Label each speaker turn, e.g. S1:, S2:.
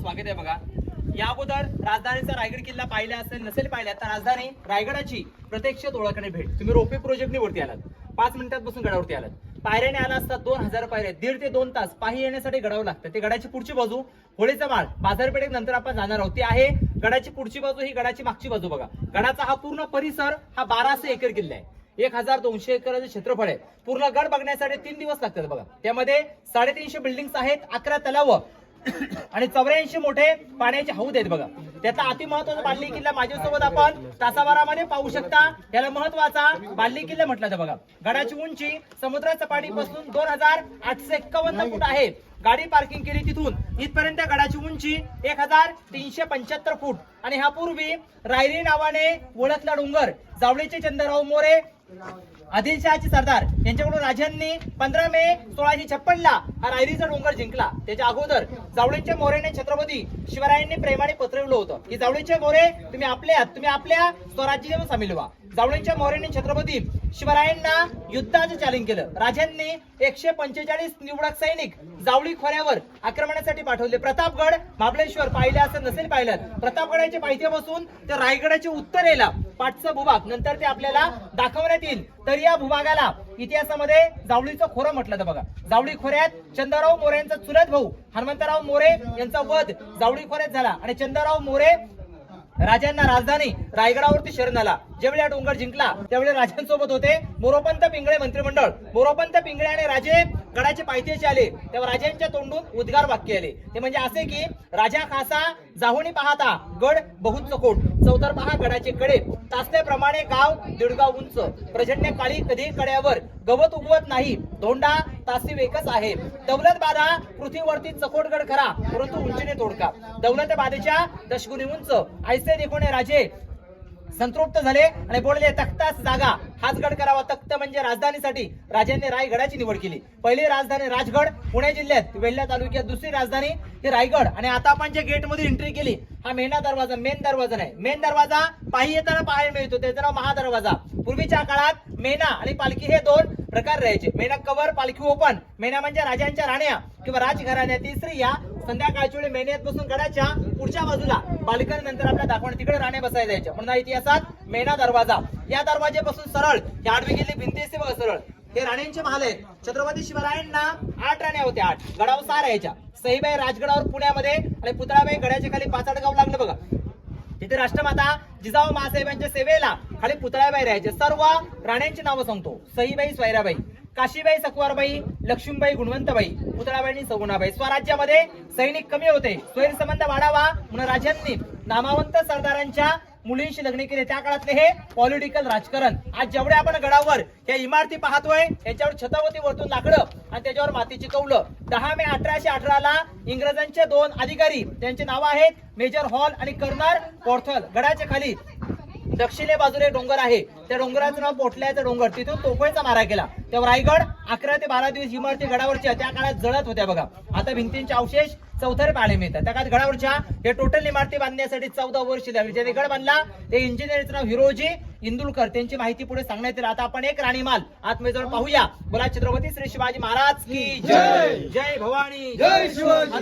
S1: स्वागत आहे बघा. या अगोदर राजधानीचा रायगड किल्ला पाहिला असेल नसेल पाहिला तर राजधानी रायगडाची प्रत्यक्ष ओळखणे भेट. तुम्ही रोपे प्रोजेक्टने वरती आलात. पाच मिनिटात बसून गडावरती आलात. पायऱ्याने आला असता दोन हजार पायऱ्या दीड ते दोन तास पायी येण्यासाठी गडावं लागतं. ते गडाची पुढची बाजू होळीचा माळ बाजारपेठेत नंतर आपण जाणार आहोत. ती आहे गडाची पुढची बाजू ही गडाची मागची बाजू बघा. गडाचा हा पूर्ण परिसर हा बाराशे एकर किल्ला आहे. एक हजार दोनशे एकराचं क्षेत्रफळ आहे. पूर्ण गड बघण्यासाठी तीन दिवस लागतात बघा. त्यामध्ये साडेतीनशे बिल्डिंग आहेत अकरा तलाव आणि चौऱ्याऐंशी मोठे पाण्याचे हौद आहेत बघा. त्याचा अति महत्त्वाचा बाल्ली किल्ला माझ्यासोबत आपण तासाबारामध्ये पाहू शकता. याला महत्त्वाचा बाल्ली किल्ला म्हटलं तर बघा. गडाची उंची समुद्र सपाटीपासून दोन हजार आठशे एक्कावन्न फूट आहे. गाडी पार्किंग केली तिथून. इथपर्यंत गडाची उंची एक हजार तीनशे पंच्याहत्तर फूट. आणि ह्यापूर्वी पूर्वी रायरी नावाने ओळखला डोंगर. जावळीचे चंद्रराव मोरे आदिलशहाचे सरदार. यांच्याकडून राजांनी पंधरा मे सोळाशे छप्पन ला हा रायरीचा डोंगर जिंकला. त्याच्या अगोदर जावळीच्या मोरेने छत्रपती शिवरायांनी प्रेमाने पत्रवलं होतं. की जावळीचे मोरे तुम्ही आपले आहात. तुम्ही आपल्या स्वराज्य सामील व्हा. जावळेंच्या मौर्यांनी छत्रपती शिवरायांना युद्धाचं चॅलेंज केलं. राजांनी एकशे पंचेचाळीस निवडक सैनिक जावळी खोऱ्यावर आक्रमणासाठी पाठवले. प्रतापगड महाबळेश्वर पाहिले असं नसेल पाहिलं. प्रतापगडाच्या पायथ्या बसून ते रायगडाच्या उत्तरेला पाठचा भूभाग नंतर ते आपल्याला दाखवण्यात येईल. तर या भूभागाला इतिहासामध्ये जावळीचं खोरं म्हटलं तर बघा. जावळी खोऱ्यात चंद्रराव मोरे यांचा चुलत भाऊ हनुमंतराव मोरे यांचा वध जावळी खोऱ्यात झाला. आणि चंद्रराव मोरे राजांना राजधानी रायगडावरती शरण आला ज्यावेळी हा डोंगर जिंकला त्यावेळी राजांसोबत होते मोरोपंत पिंगळे मंत्रिमंडळ. मोरोपंत पिंगळे आणि राजे गडाचे पायथ्याचे आले. तेव्हा राजांच्या तोंडून उद्गार वाक्य आले. ते म्हणजे असे की राजा खासा जाहुनी पाहता गड बहुत चकोट चौतर गडाचे कडे तासल्याप्रमाणे गाव दीडगाव उंच. प्रजन्य काळी कधी कड्यावर. गवत उगवत नाही. धोंडा तासी एकच आहे. दौलत बाधा पृथ्वीवरती चकोटगड खरा. परंतु उंचीने तोडका. दौलत बाधेच्या दशगुणी उंच. ऐसे देखोने राजे. संतृप्त झाले आणि बोलले तख्तास जागा. हाच गड करावा. तख्त म्हणजे राजधानीसाठी. राजांनी रायगडाची निवड केली. पहिली राजधानी राजगड पुणे जिल्ह्यात. वेल्हा तालुक्यात दुसरी राजधानी ही रायगड. आणि आता आपण जे गेटमध्ये एंट्री केली हा मेना दरवाजा मेन दरवाजा नाही. मेन दरवाजा पायी येताना पाहायला मिळतो. त्याचं नाव महादरवाजा. पूर्वीच्या काळात मेना आणि पालखी हे दोन प्रकार राहायचे. मेना कवर पालखी ओपन. मेना म्हणजे राजांच्या राण्या किंवा राजघराण्या स्त्रिया. संध्याकाळच्या वेळी मेन्यात बसून गडाच्या पुढच्या बाजूला बाल्कनी नंतर आपल्या दाखवण तिकडे राणे बसायला जायच्या म्हणून इतिहासात मेना दरवाजा. या दरवाजेपासून सरळ या आडवी गेली भिंती असते बघा सरळ. हे राण्यांचे महाल आहेत. छत्रपती शिवरायांना आठ राण्या होत्या आठ. गडावर सहा राहायच्या. सईबाई राजगडावर पुण्यामध्ये आणि पुतळाबाई गडाच्या खाली पाचाड गाव लागलं बघा. तिथे राष्ट्रमाता जिजाऊ महासाहेबांच्या सेवेला खाली पुतळाबाई राहायचे. सर्व राण्यांची नावं सांगतो. सईबाई स्वैराबाई. काशीबाई सकवारबाई लक्ष्मीबाई गुणवंतबाई पुतळाबाई सगुणाबाई. स्वराज्यामध्ये सैनिक कमी होते. स्वयंसंबंध वाढावा म्हणून राजांनी नामावंत सरदारांच्या मुलींशी लग्न केले. त्या काळातले हे पॉलिटिकल राजकारण. आज जेवढे आपण गडावर या इमारती पाहतोय याच्यावर छतावती वरतून लाकडं आणि त्याच्यावर मातीची कौलं. दहा मे अठराशे अठराला इंग्रजांचे दोन अधिकारी त्यांचे नाव आहेत मेजर हॉल आणि कर्नल पोर्थल. गडाच्या खाली दक्षिणे बाजूला एक डोंगर आहे. त्या डोंगराचं नाव पोटल्याचं डोंगर. तिथून तोफेचा मारा केला. तेव्हा रायगड अकरा ते बारा दिवस इमारती गडावरच्या त्या काळात जळत होत्या बघा. आता भिंतींचे अवशेष चौथारे पाहायला मिळतात. त्या काळात गडावरच्या हे टोटल इमारती बांधण्यासाठी चौदा वर्ष द्यावी ज्याने गड बांधला. ते इंजिनिअरचं नाव हिरोजी इंदुलकर. त्यांची माहिती पुढे सांगण्यात येईल. आता आपण एक राणीमाल आत्मे पाहूया. बोला छत्रपती श्री शिवाजी महाराज की जय. जय भवानी.
S2: जय शिवाजी.